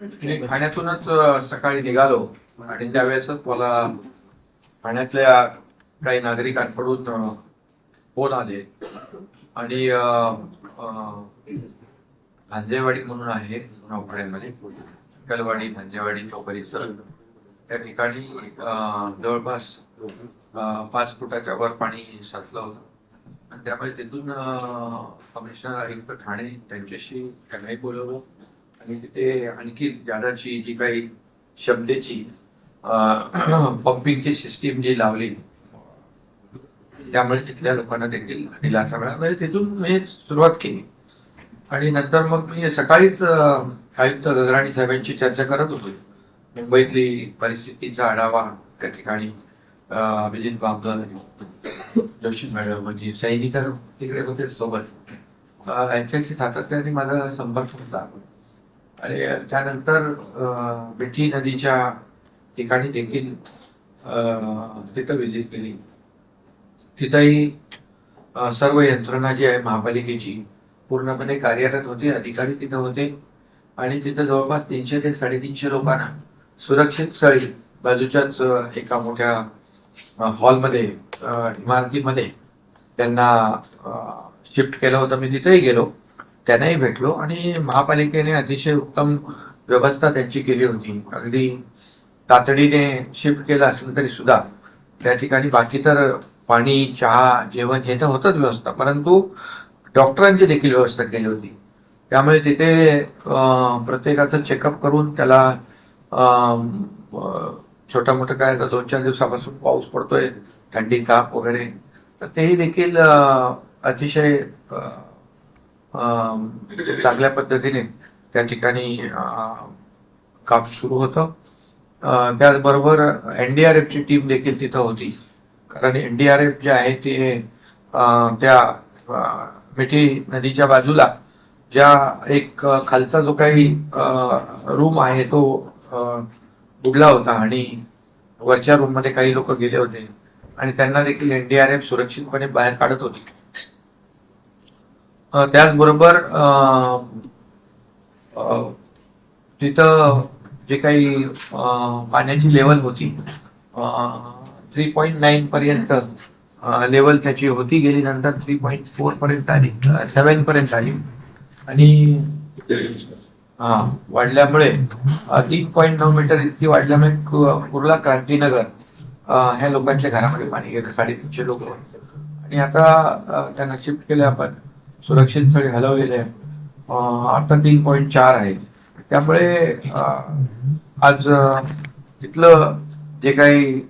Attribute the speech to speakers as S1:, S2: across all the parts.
S1: मी ठाण्यातूनच सकाळी निघालो. आणि त्यावेळेसच मला ठाण्यातल्या काही नागरिकांकडून फोन आले. आणि भांजेवाडी म्हणून आहे नोकऱ्यांमध्ये कलवाडी भांजेवाडी तो परिसर. त्या ठिकाणी जवळपास पाच फुटाच्या वर पाणी साचलं होतं. आणि त्यामुळे तिथून कमिशनर आयुक्त ठाणे त्यांच्याशी त्यांनाही बोलवलं. आणि तिथे आणखी जादाची जी काही शब्देची पंपिंगची सिस्टीम जी लावली त्यामुळे तिथल्या लोकांना देखील दिलासा मिळाला. म्हणजे तिथून मी सुरुवात केली. आणि नंतर मग मी सकाळीच आयुक्त गगराणी साहेबांची चर्चा करत होतो. मुंबईतली परिस्थितीचा आढावा त्या ठिकाणी विजित अभिजित बांगर जोशी मॅडम म्हणजे सैनिका तिकडे होते सोबत. यांच्याशी सातत्याने माझा संपर्क होता. आणि त्यानंतर मिठी नदीच्या ठिकाणी देखील तिथं व्हिजिट केली. तिथंही सर्व यंत्रणा जी आहे महापालिकेची पूर्णपणे कार्यरत होती अधिकारी तिथं होते. आणि तिथं जवळपास तीनशे ते साडेतीनशे लोकांना सुरक्षित स्थळी बाजूच्याच एका मोठ्या हॉलमध्ये इमारतीमध्ये. त्यांना शिफ्ट केलं होतं. मी तिथेही गेलो. त्यांनाही भेटलो. आणि महापालिकेने अतिशय उत्तम व्यवस्था त्यांची केली होती. अगदी तातडीने शिफ्ट केलं असलं तरी सुद्धा. त्या ठिकाणी बाकी तर पाणी चहा जेवण हे तर होतंच व्यवस्था. परंतु डॉक्टरांची देखील व्यवस्था केली होती. त्यामुळे तिथे प्रत्येकाचं चेकअप करून त्याला छोटा मोठं काय आता दोन चार दिवसापासून पाऊस पडतोय थंडी ताप वगैरे. तर तेही देखील अतिशय चांगल्या पद्धतीने त्या ठिकाणी काम सुरू होतं. त्याचबरोबर एन डी आर एफची टीम देखील तिथं होती. कारण एन डी आर एफ जे आहे ते त्या मिठी नदीच्या बाजूला ज्या एक खालचा जो काही रूम आहे तो बुडला होता आणि वरच्या रूममध्ये काही लोक गेले होते. आणि त्यांना देखील एनडीआरएफ सुरक्षितपणे बाहेर काढत होती. त्याचबरोबर तिथं जे काही पाण्याची लेवल होती थ्री पॉईंट नाईन पर्यंत लेवल त्याची होती गेली नंतर थ्री पॉईंट फोर पर्यंत आली सेवन पर्यंत आली. आणि वाढल्यामुळे तीन पॉईंट नऊ मीटर इतकी वाढल्यामुळे कुर्ला क्रांतीनगर ह्या लोकांच्या घरामध्ये पाणी गेलं साडेतीनशे लोक आणि आता त्यांना शिफ्ट केले आपण सुरक्षित स्थळी हलवलेले आहे. आता तीन पॉईंट चार आहे. त्यामुळे आज तिथलं जे काही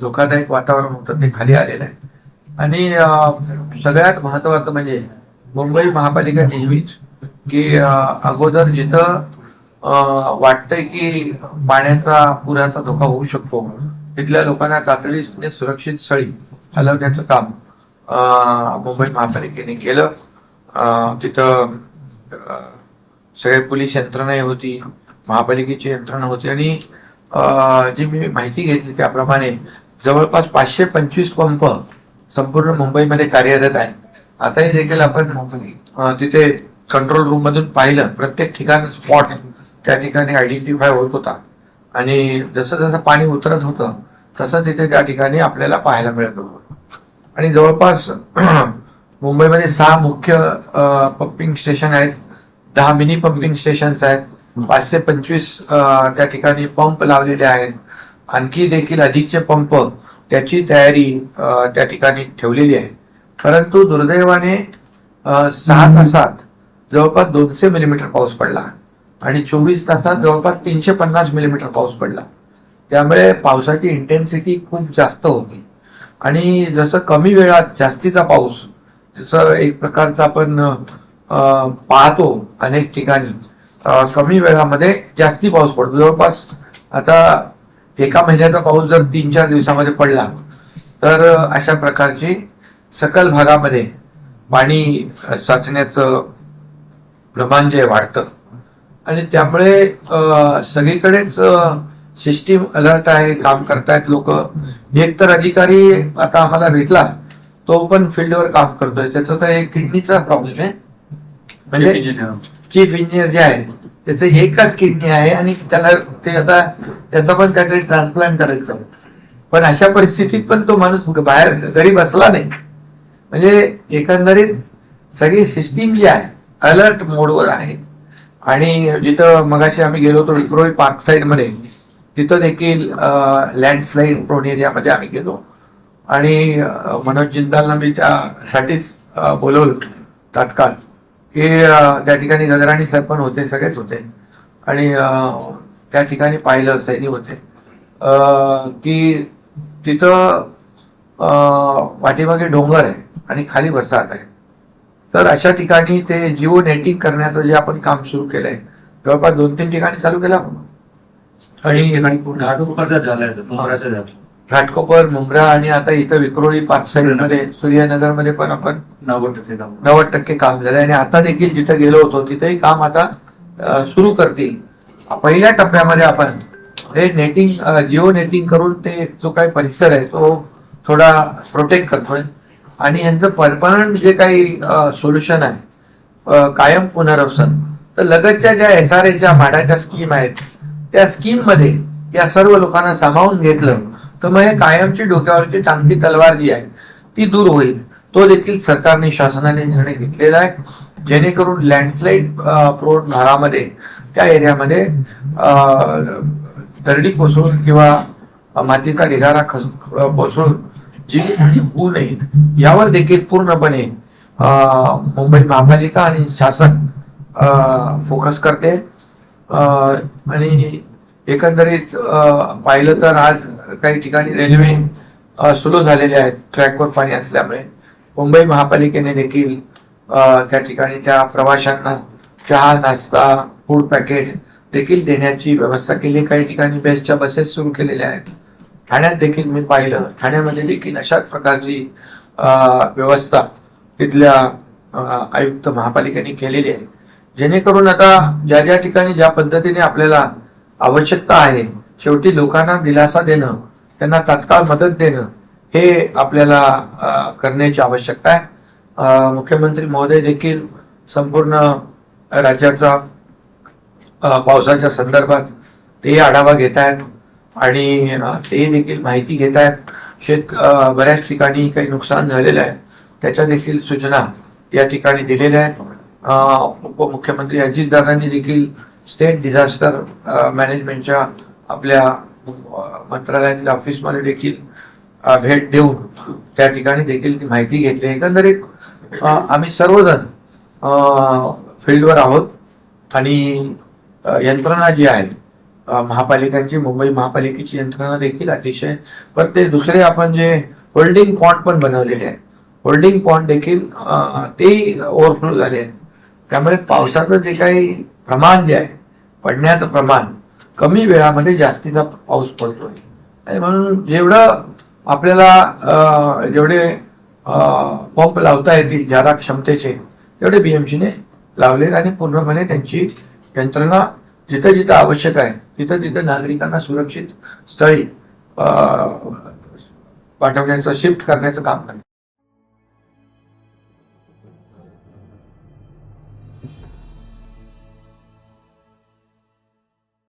S1: धोकादायक वातावरण होतं ते खाली आलेलं आहे. आणि सगळ्यात महत्वाचं म्हणजे मुंबई महापालिका नेहमीच की अगोदर जिथं वाटतंय की पाण्याचा पुराचा धोका होऊ शकतो तिथल्या लोकांना तातडीने सुरक्षित स्थळी हलवण्याचं काम मुंबई महापालिकेने केलं. तिथं सगळे पोलीस यंत्रणाही होती महापालिकेची यंत्रणा होती आणि जी मी माहिती घेतली त्याप्रमाणे जवळपास पाचशे पंचवीस पंप संपूर्ण मुंबईमध्ये कार्यरत आहे आताही देखील आपण तिथे कंट्रोल रूम मधून पाहिलं प्रत्येक ठिकाण स्पॉट त्या ठिकाणी आयडेंटिफाय होत होता. आणि जसं जसं पाणी उतरत होतं तसं तिथे त्या ठिकाणी आपल्याला पाहायला मिळत होतं. आणि जवळपास मुंबईमध्ये सहा मुख्य पंपिंग स्टेशन आहेत. दहा मिनी पंपिंग स्टेशन्स आहेत. पाचशे पंचवीस त्या ठिकाणी पंप लावलेले आहेत. आणखी देखील अधिकचे पंप त्याची तयारी त्या ठिकाणी ठेवलेली आहे. परंतु दुर्दैवाने सहा तासात जवळपास दोनशे मिलीमीटर पाऊस पडला. आणि चोवीस तासात जवळपास तीनशे पन्नास मिलीमीटर पाऊस पडला. त्यामुळे पावसाची इंटेन्सिटी खूप जास्त होती. आणि जसं कमी वेळात जास्तीचा पाऊस जसं एक प्रकारचा आपण पाहतो अनेक ठिकाणी कमी वेळामध्ये जास्ती पाऊस पडतो. जवळपास आता एका महिन्याचा पाऊस जर तीन चार दिवसामध्ये पडला तर अशा प्रकारची सकल भागामध्ये पाणी साचण्याचं प्रमाण जे आहे वाढतं. आणि त्यामुळे सगळीकडेच सिस्टीम अलर्ट आहे काम करतायत लोक. एक तर अधिकारी आता आम्हाला भेटला तो पण फील्डवर काम करतोय. त्याचा तर एक किडनीचा प्रॉब्लेम आहे. म्हणजे चीफ इंजिनियर जे आहे त्याचं एकच किडनी आहे आणि त्याला ते आता त्याचा पण काहीतरी ट्रान्सप्लांट करायचं. पण अशा परिस्थितीत पण तो माणूस बाहेर घरी बसला नाही. म्हणजे एकंदरीत सगळी सिस्टीम जी आहे अलर्ट मोडवर आहे. आणि जिथं मगाशी आम्ही गेलो होतो विक्रोळी पार्क साईडमध्ये तिथं देखील लँडस्लाईड प्रोन एरियामध्ये आम्ही गेलो. आणि मनोज जिंदालना मी त्यासाठीच बोलवलं तात्काळ. की त्या ठिकाणी गगराणी साहेब पण होते सगळेच होते. आणि त्या ठिकाणी पाहिलं सैनिक होते. की तिथं पाठीमागे डोंगर आहे आणि खाली वसाहत आहे. तर अशा ठिकाणी ते जिओ नेटिंग करण्याचं जे आपण काम सुरू केलंय जवळपास दोन तीन ठिकाणी चालू केलं आपण. आणि घाटकोपर मुंब्रा आणि आता इथं विक्रोळी पाच साईडमध्ये सूर्यनगरमध्ये पण आपण नव्वद टक्के काम झालं. आणि आता देखील जिथं गेलो होतो तिथेही काम आता सुरू करतील. पहिल्या टप्प्यामध्ये आपण हे नेटिंग जिओ नेटिंग करून ते जो काही परिसर आहे तो थोडा प्रोटेक्ट करतोय. आणि यांचं परमनंट जे काही सोल्युशन आहे कायम पुनर्वसन. तर लगतच्या ज्या एस आर एच्या भाड्याच्या स्कीम आहेत त्या स्कीममध्ये या सर्व लोकांना सामावून घेतलं तर मग हे कायमची डोक्यावरची टांगती तलवार जी आहे ती दूर होईल. तो देखील सरकारने शासनाने निर्णय घेतलेला आहे जेणेकरून लँडस्लाईड प्रोड भागामध्ये त्या एरियामध्ये दरडी कोसळून किंवा मातीचा ढिगारा खस कोसळून जीवितहानी होऊ नयेत यावर देखील पूर्णपणे मुंबई महापालिका आणि शासन फोकस करते. आणि एकंदरीत पाहिलं तर आज काही ठिकाणी रेल्वे स्लो सुरू झालेले आहेत. ट्रॅकवर पाणी असल्यामुळे. मुंबई महापालिकेने देखील त्या ठिकाणी त्या प्रवाशांना चहा नाश्ता फूड पॅकेट देखील देण्याची व्यवस्था केली. काही ठिकाणी बेस्टच्या बसेस सुरू केलेल्या आहेत. ठाण्यात देखील मी पाहिलं. ठाण्यामध्ये देखील अशाच प्रकारची व्यवस्था तिथल्या आयुक्त महापालिकेने केलेली आहे. जेणेकरून आता ज्या ज्या ठिकाणी ज्या पद्धतीने आपल्याला आवश्यकता आहे शेवटी लोकांना दिलासा देणं त्यांना तात्काळ मदत देणं हे आपल्याला करण्याची आवश्यकता आहे. मुख्यमंत्री महोदय देखील संपूर्ण राज्याचा पावसाच्या संदर्भात ते आढावा घेत आहेत. आणि ते देखील माहिती घेत आहेत शेत बऱ्याच ठिकाणी काही नुकसान झालेलं आहे. त्याच्या देखील सूचना या ठिकाणी दिलेल्या आहेत. उपमुख्यमंत्री अजितदादांनी देखील स्टेट डिझास्टर मॅनेजमेंटच्या आपल्या मंत्रालयातील ऑफिसमध्ये देखील भेट देऊन त्या ठिकाणी देखील ती माहिती घेतली एकंदरीत आम्ही सर्वजण फील्डवर आहोत आणि यंत्रणा जी आहे महापालिकांची मुंबई महापालिकेची यंत्रणा देखील अतिशय पण ते दुसरे आपण जे होल्डिंग पॉइंट पण बनवलेले आहेत. होल्डिंग पॉइंट देखील तेही ओव्हरफ्लो झाले आहेत. त्यामुळे पावसाचं जे काही प्रमाण जे आहे पडण्याचं प्रमाण कमी वेळामध्ये जास्तीचा पाऊस पडतोय. आणि म्हणून जेवढं आपल्याला जेवढे पंप लावता येतील ज्यादा क्षमतेचे तेवढे बीएमसीने लावले आणि पूर्णपणे त्यांची यंत्रणा जिथं जिथं आवश्यक आहे तिथं तिथं नागरिकांना सुरक्षित स्थळी पाठवण्याचं शिफ्ट करण्याचं काम करते